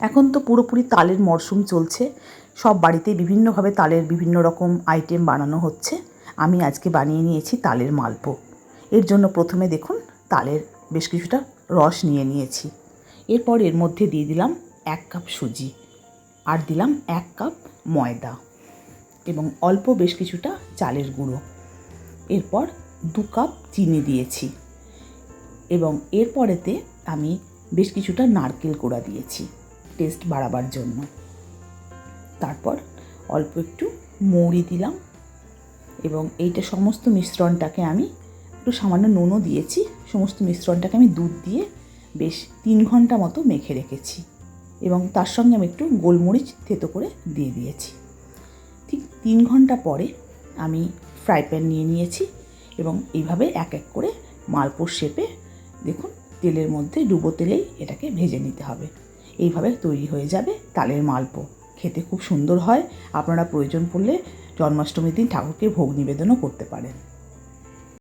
এখন তো পুরোপুরি তালের মরশুম চলছে। সব বাড়িতে বিভিন্নভাবে তালের বিভিন্ন রকম আইটেম বানানো হচ্ছে। আমি আজকে বানিয়ে নিয়েছি তালের মালপো। এর জন্য প্রথমে দেখুন, তালের বেশ কিছুটা রস নিয়ে নিয়েছি। এরপর এর মধ্যে দিয়ে দিলাম এক কাপ সুজি আর দিলাম এক কাপ ময়দা এবং অল্প বেশ কিছুটা চালের গুঁড়ো। এরপর দু কাপ চিনি দিয়েছি এবং এরপরেতে আমি বেশ কিছুটা নারকেল কোড়া দিয়েছি। টেস্ট বাড়াবার জন্য। তারপর অল্প একটু মৌরি দিলাম এবং এইটা সমস্ত মিশ্রণটাকে আমি একটু সামান্য নুনও দিয়েছি। সমস্ত মিশ্রণটাকে আমি দুধ দিয়ে বেশ তিন ঘণ্টা মতো মেখে রেখেছি এবং তার সঙ্গে আমি একটু গোলমরিচ থেতো করে দিয়ে দিয়েছি। ঠিক তিন ঘণ্টা পরে আমি ফ্রাই প্যান নিয়ে নিয়েছি এবং এইভাবে এক এক করে মালপোর শেপে দেখুন তেলের মধ্যে ডুবো তেলেই এটাকে ভেজে নিতে হবে। এইভাবে তৈরি হয়ে যাবে তালের মালপো। খেতে খুব সুন্দর হয়। আপনারা প্রয়োজন পড়লে জন্মাষ্টমীর দিন ঠাকুরকে ভোগ নিবেদনও করতে পারেন।